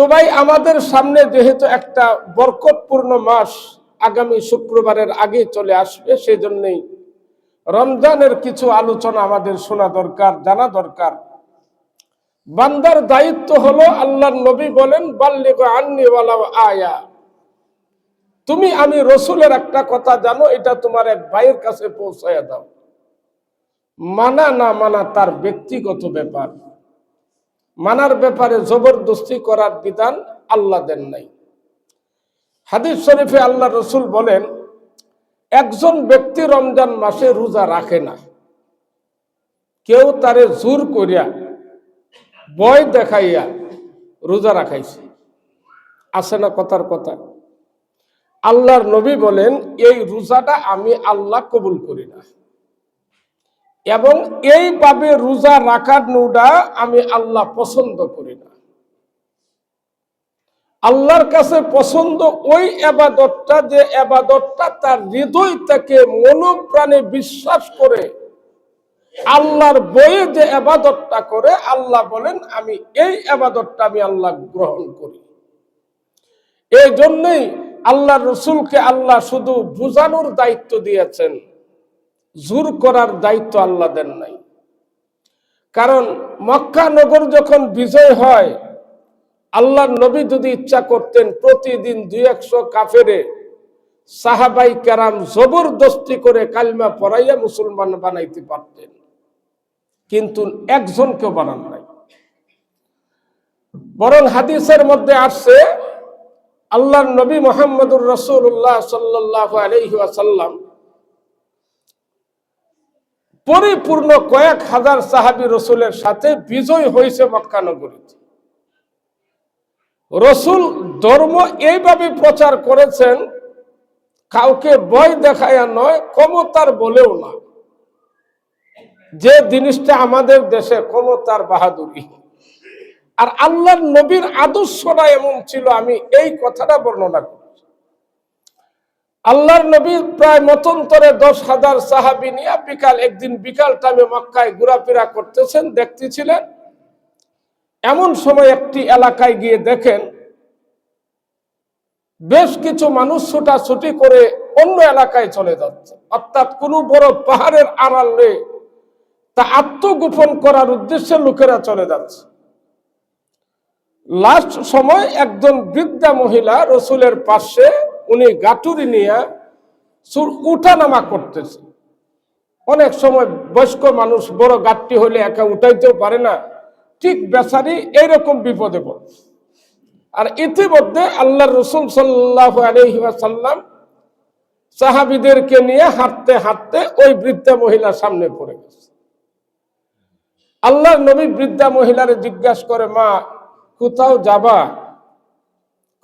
তো ভাই, আমাদের সামনে যেহেতু একটা বরকতপূর্ণ মাস আগামী শুক্রবারের আগে চলে আসবে, সেজন্যই রমজানের কিছু আলোচনা আমাদের শোনা দরকার, জানা দরকার। বান্দার দায়িত্ব হলো আল্লাহর নবী বলেন, বাল্লিগ আন্নি ওয়ালাও আয়া। তুমি আমি রসুলের একটা কথা জানো, এটা তোমার এক ভাইয়ের কাছে পৌঁছায় দাও। মানা না মানা তার ব্যক্তিগত ব্যাপার। মানার ব্যাপারে জবরদস্তি করার বিধান আল্লাহ দেন নাই। হাদিস শরীফে আল্লাহ রসুল বলেন, একজন ব্যক্তি রমজান মাসে রোজা রাখে না। কেউ তারে জোর করিয়া বয় দেখাইয়া রোজা রাখাইছে। আসে না কথার কথা? আল্লাহর নবী বলেন, এই রোজাটা আমি আল্লাহ কবুল করি না। এবং এইভাবে রোজা রাখার নুডা আমি আল্লাহ পছন্দ করি না। আল্লাহর কাছে পছন্দ ওই আবাদতটা যে আবাদতটা তার হৃদয় থেকে মনোপ্রাণে বিশ্বাস করে, আল্লাহর বইয়ে যে আবাদতটা করে, আল্লাহ বলেন, আমি এই আবাদতটা আমি আল্লাহ গ্রহণ করি। এই জন্যই আল্লাহ রসুলকে আল্লাহ শুধু বুঝানোর দায়িত্ব দিয়েছেন। জোর করার দায়িত্ব আল্লাহ দেন নাই। কারণ মক্কা নগর যখন বিজয় হয় আল্লাহ নবী যদি ইচ্ছা করতেন প্রতিদিন দুই একশো কাফেরে সাহাবাই কারাম জবরদস্তি করে কালমা পড়াইয়া মুসলমান বানাইতে পারতেন। কিন্তু একজনকেও বানান নাই। বরং হাদিসের মধ্যে আসছে, আল্লাহর নবী মোহাম্মদুর রসুল্লাহ সাল্লাহ আলহিহাসাল্লাম পরিপূর্ণ কয়েক হাজার সাহাবি রসুলের সাথে বিজয় হয়েছে মক্কা নগরীতে। রসুল ধর্ম এইভাবে প্রচার করেছেন, কাউকে বয় দেখায়া নয়, ক্ষমতার বলেও না। যে জিনিসটা আমাদের দেশে ক্ষমতার বাহাদুরি। আর আল্লাহর নবীর আদর্শটা এমন ছিল, আমি এই কথাটা বর্ণনা করি। আল্লাহর নবী প্রায় মতন্তরে দশ হাজার সাহাবি নিয়ে বিকাল, একদিন বিকাল টাইমে মক্কায় ঘোরাফেরা করতেছেন, দেখতেছিলেন। এমন সময় একটি এলাকায় গিয়ে দেখেন, বেশ কিছু মানুষ ছুটাছুটি করে অন্য এলাকায় চলে যাচ্ছে। অর্থাৎ কোনো বড় পাহাড়ের আড়ালে তা আত্মগোপন করার উদ্দেশ্যে লোকেরা চলে যাচ্ছে। লাস্ট সময় একজন বৃদ্ধা মহিলা রসুলের পাশে উনি গাটুরি নিয়ে সুর উঠানামা করতেছে। অনেক সময় বয়স্ক মানুষ বড় গাটটি হলে একা উঠাইতেও পারে না। ঠিক বেচারি এইরকম বিপদে পড়ে। আর ইতিমধ্যে আল্লাহ রসুল সাল্লাহ আলহিসাল্লাম সাহাবিদেরকে নিয়ে হাঁটতে হাঁটতে ওই বৃদ্ধা মহিলার সামনে পড়ে গেছে। আল্লাহ নবী বৃদ্ধা মহিলারে জিজ্ঞাসা করে, মা, কোথাও যাবা?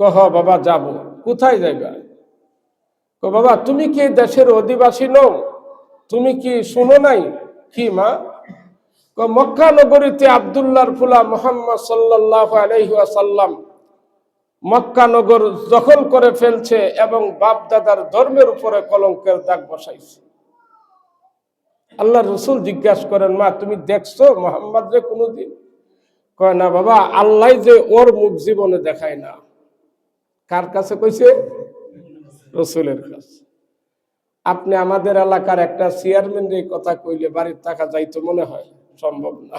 কহ, বাবা, যাব। কোথায় যাইবা? কো বাবা, তুমি কি দেশের অধিবাসী নও? তুমি কি শুনো নাই? কি মা? মক্কা নগরীতে আবদুল্লাহর ফুলা মোহাম্মদ সাল্লাহ আলহিহাসাল্লাম মক্কা নগর দখল করে ফেলছে এবং বাপ দাদার ধর্মের উপরে কলঙ্কের দাগ বসাইছে। আল্লাহ রসুল জিজ্ঞাসা করেন, মা, তুমি দেখছ মোহাম্মদ রে কোনোদিন? কয়, না বাবা, আল্লাহ যে ওর মুখ জীবনে দেখায় না। কার কাছে কইছে? রসুলের কাছে। আপনি আমাদের এলাকার একটা চেয়ারম্যান এই কথা কইলে বাড়ির টাকা যাইতো মনে হয়, সম্ভব না।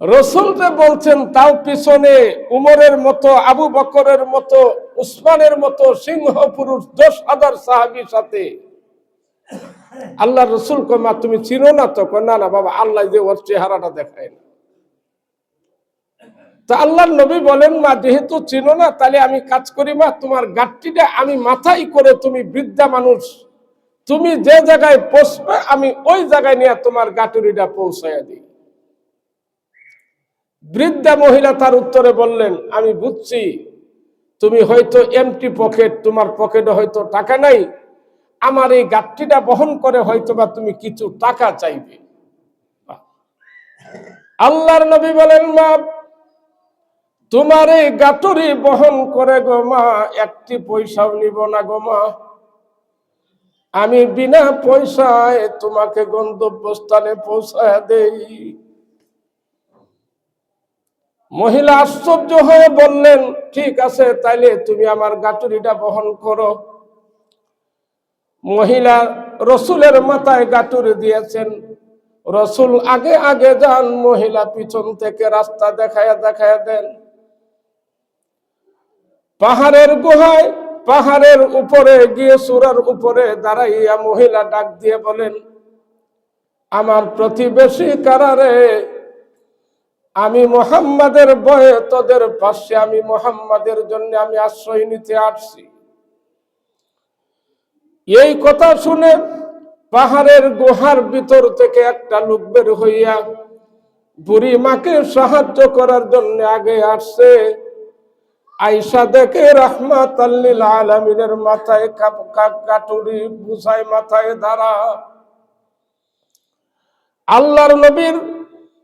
রসুলকে বলছেন, তাও পিছনে উমরের মতো, আবু বকরের মতো, উসমানের মতো সিংহ পুরুষ দশ হাজার সাহাবির সাথে। আল্লাহ রসুল কমা তুমি চিনো না? তো না না, বাবা, আল্লাহ যে ওর চেহারাটা দেখায় না। তা আল্লাহ নবী বলেন, মা, যেহেতু চিনো না, তাহলে আমি কাজ করি, মা, তোমার গাঠটিটা আমি মাথায় করে তুমি বৃদ্ধা মানুষ। তুমি যে জায়গায় পৌঁছবে আমি ওই জায়গায় নিয়ে তোমার গাটুরিটা পৌঁছাইয়া দিই। বৃদ্ধা মহিলা তার উত্তরে বললেন, আমি বুঝছি, তুমি হয়তো এমটি পকেট তোমার পকেটে হয়তো টাকা নাই। আমার এই গাঠটিটা বহন করে হয়তো বা তুমি কিছু টাকা চাইবে। আল্লাহর নবী বলেন, মা তোমার এই গাটুরি বহন করে গো মা, একটি পয়সাও নিব না গো মা। আমি বিনা পয়সায় তোমাকে গন্তব্যস্থানে পৌঁছায় দেই। মহিলা আশ্চর্য হয়ে বললেন, ঠিক আছে, তাইলে তুমি আমার গাটুরিটা বহন করো। মহিলা রসুলের মাথায় গাটুরি দিয়েছেন। রসুল আগে আগে যান, মহিলা পিছন থেকে রাস্তা দেখায়া দেখায়া দেন। পাহাড়ের গুহায়, পাহাড়ের উপরে গিয়ে সুরার উপরে দাঁড়াইয়া মহিলা ডাক দিয়ে বলেন, আমার প্রতিবেশী কারারে আমি মোহাম্মদের বয়ে তোদের পাশে, আমি মোহাম্মদের জন্য আমি আশ্রয় নিতে আসছি। এই কথা শুনে পাহাড়ের গুহার ভিতর থেকে একটা লোক বের হইয়া বুড়ি মাকে সাহায্য করার জন্য আগে আসছে। আইসা দেখে রহমাত আলমিনের মাথায় কাপ- কাপ- কাটুরি বুঝায় মাথায় দাঁড়া আল্লাহর নবীর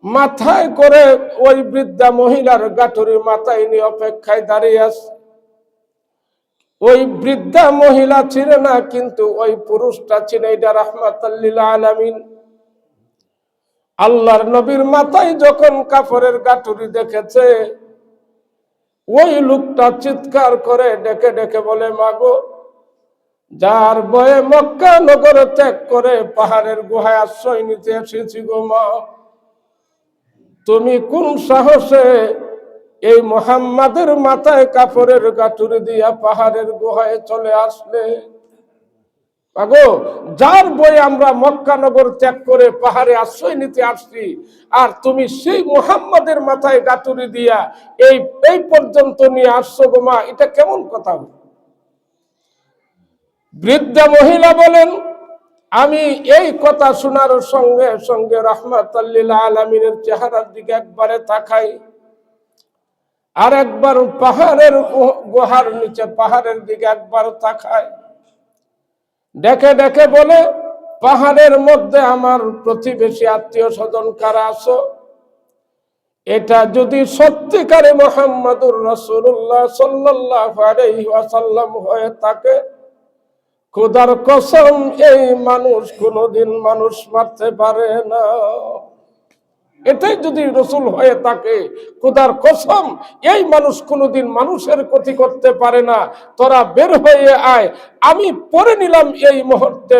মাথায় করে ওই বৃদ্ধা মহিলার গাঠুরি মাথায় নিয়ে অপেক্ষায় দাঁড়িয়ে আছে। ওই বৃদ্ধা মহিলা ছিল না, কিন্তু ওই পুরুষটা ছিল এটা রহমাতাল্লিল আলামিন। আল্লাহর নবীর মাথায় যখন কাপড়ের গাঠুরি দেখেছে ওই লোকটা চিৎকার করে ডেকে ডেকে বলে, মাগো, যার বয়ে মক্কা নগর ত্যাগ করে পাহাড়ের গুহায় আশ্রয় নিতে এসেছি গো মা, তুমি কোন সাহসে এই মোহাম্মদের মাথায় কাপড়ের গাঠুরে দিয়া পাহাড়ের গুহায় চলে আসলে? যার বই আমরা মক্কানগর ত্যাগ করে পাহাড়ে আশ্রয় নিতে আসছি, আর তুমি সেই মোহাম্মদের মাথায় গাতুরি দিয়া এই এই পর্যন্ত নিয়ে আসছো গোমা এটা কেমন কথা? বৃদ্ধা মহিলা বলেন, আমি এই কথা শোনার সঙ্গে সঙ্গে রহমত আলমিনের চেহারার দিকে একবারে তাকাই, আর একবার পাহাড়ের গুহার নিচে, পাহাড়ের দিকে একবার তাকায় ডেকে ডেকে বলে, পাহাড়ের মধ্যে আমার প্রতিবেশী আত্মীয় স্বজন কারা আছো? এটা যদি সত্যিকারে মোহাম্মদুর রসুল্লাহ সাল্লাহ আলাইসাল্লাম হয়ে থাকে, খোদার কসম, এই মানুষ কোনোদিন মানুষ মারতে পারে না। এটাই যদি রসুল হয়ে থাকে, খোদার কসম, এই মানুষ কোনোদিন মানুষের ক্ষতি করতে পারে না। তোরা বের হয়ে আয়। আমি পড়ে নিলাম এই মুহূর্তে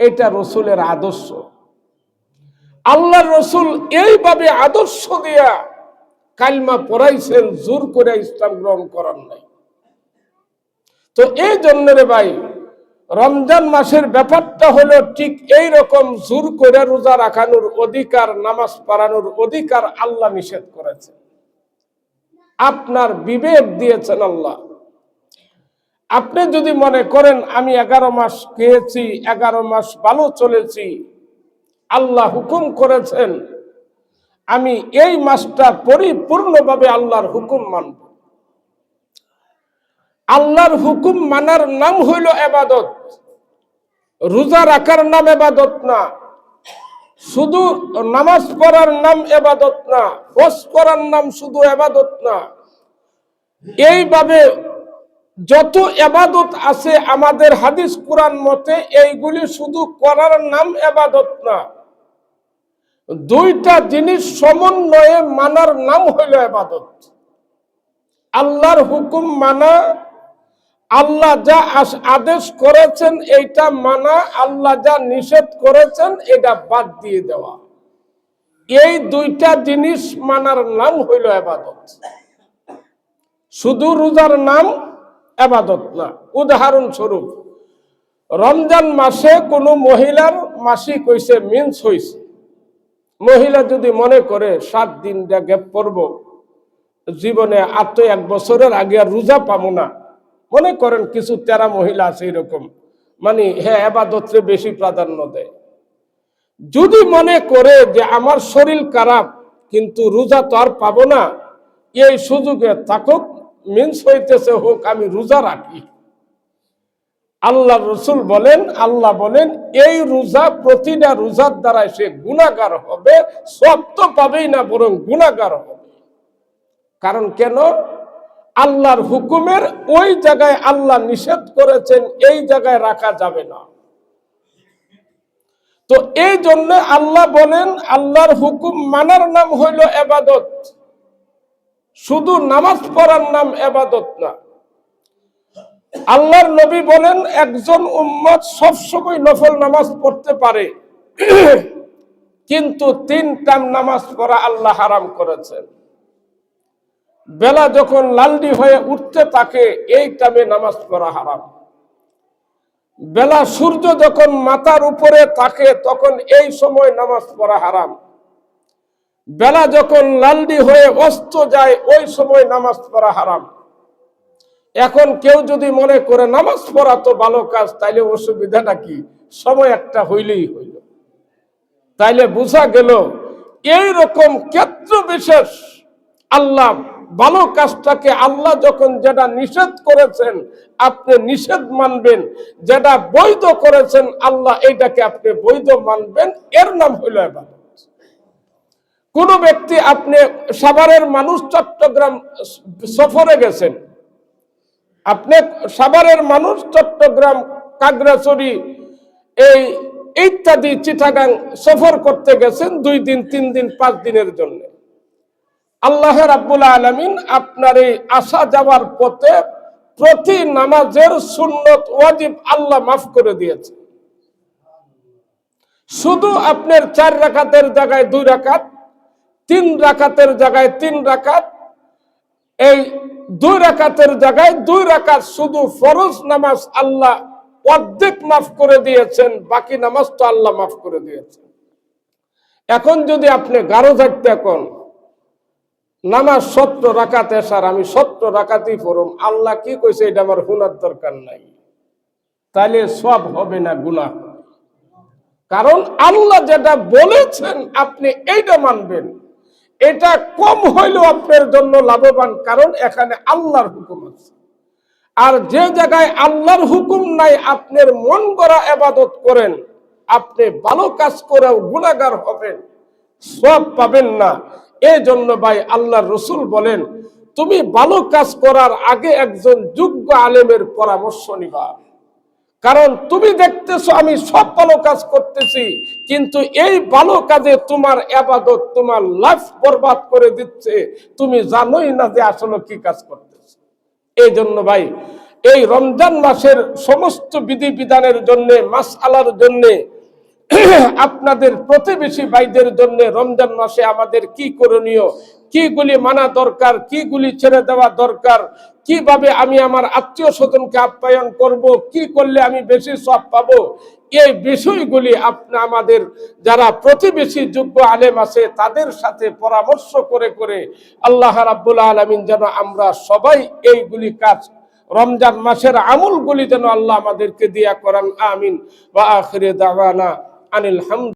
এটা রসুলের আদর্শ। আল্লাহ রসুল এইভাবে আদর্শ দিয়া কালমা পড়াইছেন, জোর করে ইসলাম গ্রহণ করার নাই। তো এই জন্য রে ভাই রমজান মাসের ব্যাপারটা হলো ঠিক এই রকম জোর করে রোজা রাখানোর অধিকার, নামাজ পড়ানোর অধিকার আল্লাহ নিষেধ করেছে। আপনার বিবেক দিয়েছেন আল্লাহ। আপনি যদি মনে করেন, আমি এগারো মাস খেয়েছি, এগারো মাস ভালো চলেছি, আল্লাহ হুকুম করেছেন, আমি এই মাসটা পরিপূর্ণভাবে আল্লাহর হুকুম মানব। আল্লাহর হুকুম মানার নাম হইল এবাদত। রোজা রাখার নাম এবাদত না। শুধু নামাজ পড়ার নাম এবাদত না, হজ করার নাম শুধু এবাদত না। এইভাবে যত এবাদত আছে আমাদের হাদিস কোরআন মতে এইগুলি শুধু করার নাম এবাদত না। দুইটা জিনিস সমন্বয়ে মানার নাম হইল এবাদত। আল্লাহর হুকুম মানা আল্লাহ যা আদেশ করেছেন এইটা মানা, আল্লাহ যা নিষেধ করেছেন এটা বাদ দিয়ে দেওয়া। এই দুইটা জিনিস মানার নাম হইল এবাদত। শুধু রোজার নাম এবাদত না, উদাহরণস্বরূপ, রমজান মাসে কোনো মহিলার মাসিক হইছে মিন্স হইছে। মহিলা যদি মনে করে সাত দিন যা গ্যাপ পড়ব, জীবনে তো এক বছরের আগে রোজা পাবো না মনে করেন কিছু তেরা মহিলা আছে এরকম মানে হ্যাঁ এবাদতরে বেশি প্রাধান্য দেয়। যদি মনে করে যে আমার শরীর খারাপ, কিন্তু রোজা তো আর পাবো না, এই সুযোগে থাকুক, মিন্স হইতেছে হোক, আমি রোজা রাখি। আল্লাহ রসুল বলেন, আল্লাহ বলেন, এই রোজা প্রতিটা রোজার দ্বারা সে গুণাগার হবে, সব তো পাবেই না, বরং গুণাগার হবে। কারণ কেন? আল্লাহর হুকুমের ওই জায়গায় আল্লাহ নিষেধ করেছেন, এই জায়গায় রাখা যাবে না। তো এই জন্য আল্লাহ বলেন, আল্লাহর হুকুম মানার নাম হইল এবাদত। শুধু নামাজ পড়ার নাম এবাদত না। আল্লাহর নবী বলেন, একজন উম্মত সবসময় নফল নামাজ পড়তে পারে, কিন্তু তিন টাইম নামাজ পড়া আল্লাহ হারাম করেছেন। বেলা যখন লালডি হয়ে উঠতে থাকে এই টাইমে নামাজ পড়া হারাম। বেলা সূর্য যখন মাথার উপরে থাকে তখন এই সময় নামাজ পড়া হারাম। বেলা যখন লালডি হয়ে অস্ত যায় ওই সময় নামাজ পড়া হারাম। এখন কেউ যদি মনে করে নামাজ পড়া তো ভালো কাজ, তাইলে অসুবিধাটা কি? সময় একটা হইলেই হইল। তাইলে বোঝা গেল এই রকম ক্ষেত্র বিশেষ আল্লাহ ভালো কাজটাকে আল্লাহ যখন যেটা নিষেধ করেছেন, আপনি নিষেধ মানবেন। যেটা বৈধ করেছেন, আল্লাহ এটাকে আপনি বৈধ মানবেন। এর নাম হইল এবার কোন ব্যক্তি, আপনি সাভারের মানুষ চট্টগ্রাম সফরে গেছেন। আপনি সাভারের মানুষ চট্টগ্রাম, কাগড়াছড়ি, এই ইত্যাদি, চিটাগাং সফর করতে গেছেন দুই দিন, তিন দিন, পাঁচ দিনের জন্য। আল্লাহ রাব্বুল আলমিন আপনার এই আসা যাওয়ার পথে প্রতি নামাজের সুন্নত, ওয়াজিব আল্লাহ মাফ করে দিয়েছে। শুধু আপনার চার রাকাতের জায়গায় দুই রাকাত, তিন রাকাতের জায়গায় তিন রাকাত, এই দুই রাকাতের জায়গায় দুই রাকাত শুধু ফরজ নামাজ আল্লাহ অর্ধেক মাফ করে দিয়েছেন, বাকি নামাজ তো আল্লাহ মাফ করে দিয়েছেন। এখন যদি আপনি গারো ঝাড়তে এখন নামাজ সত্য রাকাত এসার আমি সত্য রাকাতই পড়ুম। আল্লাহ কি কইছে এটা আমার হুনার দরকার নাই। তাহলে সব হবে না গুণা কারণ আল্লাহ যেটা বলেছেন আপনি এইটা মানবেন। এটা কম হইলেও আপনার জন্য লাভবান, কারণ এখানে আল্লাহর হুকুম আছে। আর যে জায়গায় আল্লাহর হুকুম নাই, আপনার মন গড়া এবাদত করেন, আপনি ভালো কাজ করেও গুণাগার হবেন, সব পাবেন না। এই জন্য ভাই আল্লাহ রসুল বলেন, তুমি ভালো কাজ করার আগে একজন যোগ্য আলেমের পরামর্শ নিবা। কারণ তুমি দেখতেছো আমি সব ভালো কাজ করতেছি, কিন্তু এই ভালো কাজে তোমার আবাদত, তোমার লাইফ বরবাদ করে দিচ্ছে। তুমি জানোই না যে আসলে কি কাজ করতেছে। এই জন্য ভাই, এই রমজান মাসের সমস্ত বিধি বিধানের জন্য মাস আলার জন্যে আপনাদের প্রতিবেশী ভাইদের জন্য রমজান মাসে আমাদের কি করণীয়? কিগুলি মানা দরকার? কিগুলি ছেড়ে দেওয়া দরকার? কীভাবে আমি আমার আত্মীয় স্বজনকে আপ্যায়ন করব? কি করলে আমি বেশি সব পাবো? এই বিষয়গুলি আপনি আমাদের যারা প্রতিবেশী যোগ্য আলেম আছে, তাদের সাথে পরামর্শ করে করে আল্লাহ রাব্বুল আলমিন যেন আমরা সবাই এইগুলি কাজ, রমজান মাসের আমলগুলি যেন আল্লাহ আমাদেরকে দিয়া করান। আমিন। বা আখিরে দাওয়ানা। আনিল হামদ